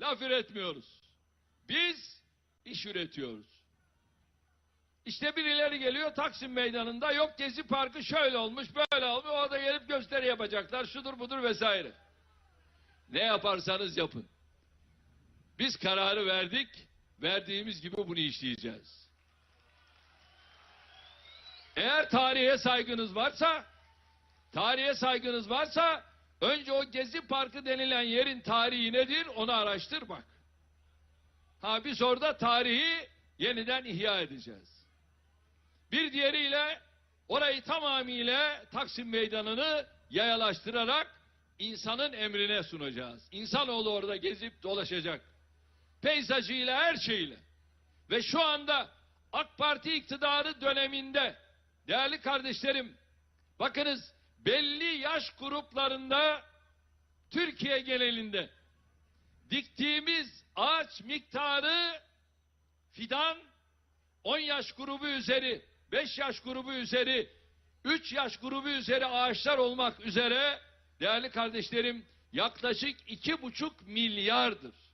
laf üretmiyoruz. Biz iş üretiyoruz. İşte birileri geliyor Taksim Meydanı'nda yok Gezi Parkı şöyle olmuş böyle olmuş orada gelip gösteri yapacaklar şudur budur vesaire. Ne yaparsanız yapın. Biz kararı verdik, verdiğimiz gibi bunu işleyeceğiz. Eğer tarihe saygınız varsa, tarihe saygınız varsa önce o Gezi Parkı denilen yerin tarihi nedir onu araştır bak. Ha biz orada tarihi yeniden ihya edeceğiz. Bir diğeriyle orayı tamamıyla Taksim Meydanı'nı yayalaştırarak insanın emrine sunacağız. İnsanoğlu orada gezip dolaşacak. Peyzajıyla her şeyle. Ve şu anda AK Parti iktidarı döneminde değerli kardeşlerim bakınız belli yaş gruplarında Türkiye genelinde diktiğimiz ağaç miktarı fidan 10 yaş grubu üzeri, 5 yaş grubu üzeri, 3 yaş grubu üzeri ağaçlar olmak üzere değerli kardeşlerim yaklaşık iki buçuk milyardır.